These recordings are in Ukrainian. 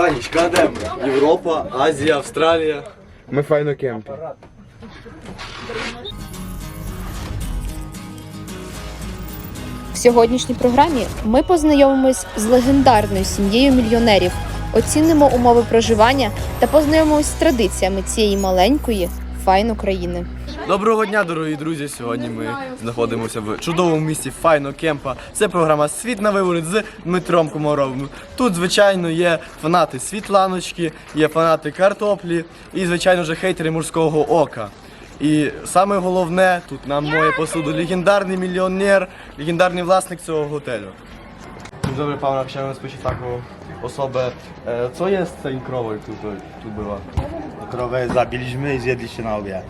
Танечка, а де ми? Європа, Азія, Австралія. Ми файно кемпі. В сьогоднішній програмі ми познайомимось з легендарною сім'єю мільйонерів, оцінимо умови проживання та познайомимось з традиціями цієї маленької файн України. Доброго дня, дорогі друзі. Сьогодні ми знаходимося в чудовому місті Файно Кемпа. Це програма Світ на виворіт з Дмитром Комаровим. Тут, звичайно, є фанати Світланочки, є фанати картоплі і, звичайно ж, хейтери морського ока. І саме головне, тут нам моє посуду легендарний мільйонер, легендарний власник цього готелю. Paweł, chciałem spytać taką osobę, e, co jest z tej krowy, która tu była? Krowę zabiliśmy i zjedliście na obiad.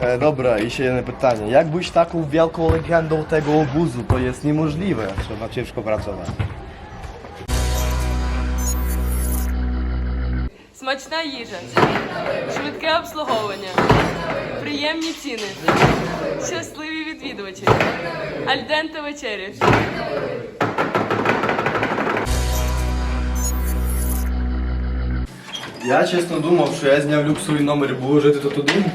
E, dobra, i się jedno pytanie. Jak być taką wielką legendą tego obozu? To jest niemożliwe. Trzeba ciężko pracować. Смачна їжа, швидке обслуговування, приємні ціни, щасливі відвідувачі, альденте вечері. Я чесно думав, що я зняв люксовий номер і буду жити тут один.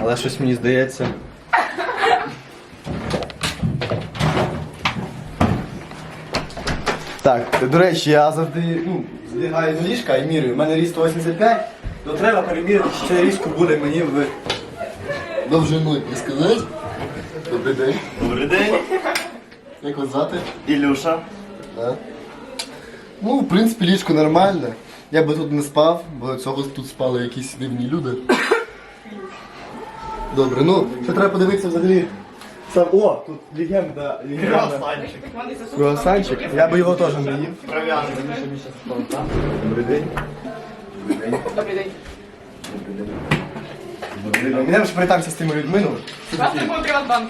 Але щось мені здається. Так, до речі, я завжди ну, здвигаю до ліжка і міряю. У мене ріст 185, то треба переміряти, чи цей різко буде мені в Довжину і сказати. Добрий день. Добрий день, Як вас звати? Ілюша. Да. Ну, в принципі, ліжко нормальне. Я би тут не спав, бо цього тут спали якісь дивні люди. Добре, ну, ще треба подивитися взагалі. Сам, о, тут легенда, легенда. Круасанчик. Я би його теж не їв. Добрий день. Добрий день. Добрий день. Мене ж привітаємося з тими людьми. Ну,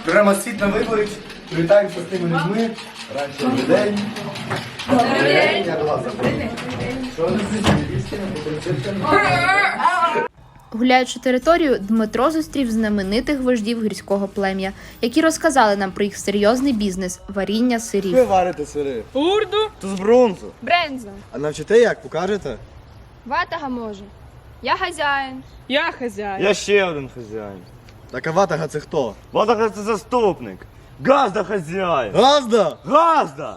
Програма Світ на виборі. Привітаємося з тими людьми. Добрий день. Гуляючи територію, Дмитро зустрів знаменитих вождів гірського плем'я, які розказали нам про їх серйозний бізнес варіння сирів. Ви варите сири. Урду! То з бронзу. Брензо, А навчите як? Покажете? ватага може. Я хазяїн. Я хазяїн. Я ще один хазяїн. Так а ватага це хто? Ватага це заступник. Газда хазяїн. Газда! Газда!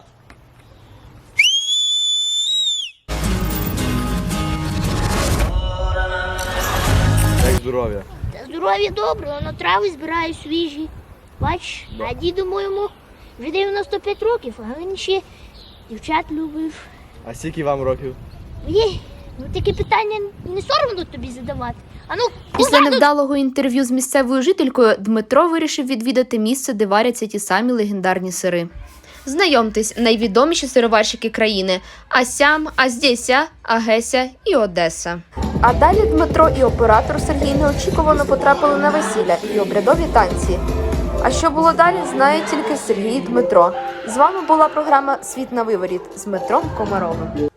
Здоров'я. Та здоров'я добре, воно трави збирає свіжі. Бач, а діду моєму вже 95 років, а він ще дівчат любив. А скільки вам років? Є, ну такі питання не соромно тобі задавати. А ну, Після невдалого інтерв'ю з місцевою жителькою Дмитро вирішив відвідати місце, де варяться ті самі легендарні сири. Знайомтесь, найвідоміші сироварщики країни Асям, Аздєся, Агеся і Одеса. А далі Дмитро і оператор Сергій неочікувано потрапили на весілля і обрядові танці. А що було далі, знає тільки Сергій і Дмитро. З вами була програма Світ на виворіт з Дмитром Комаровим.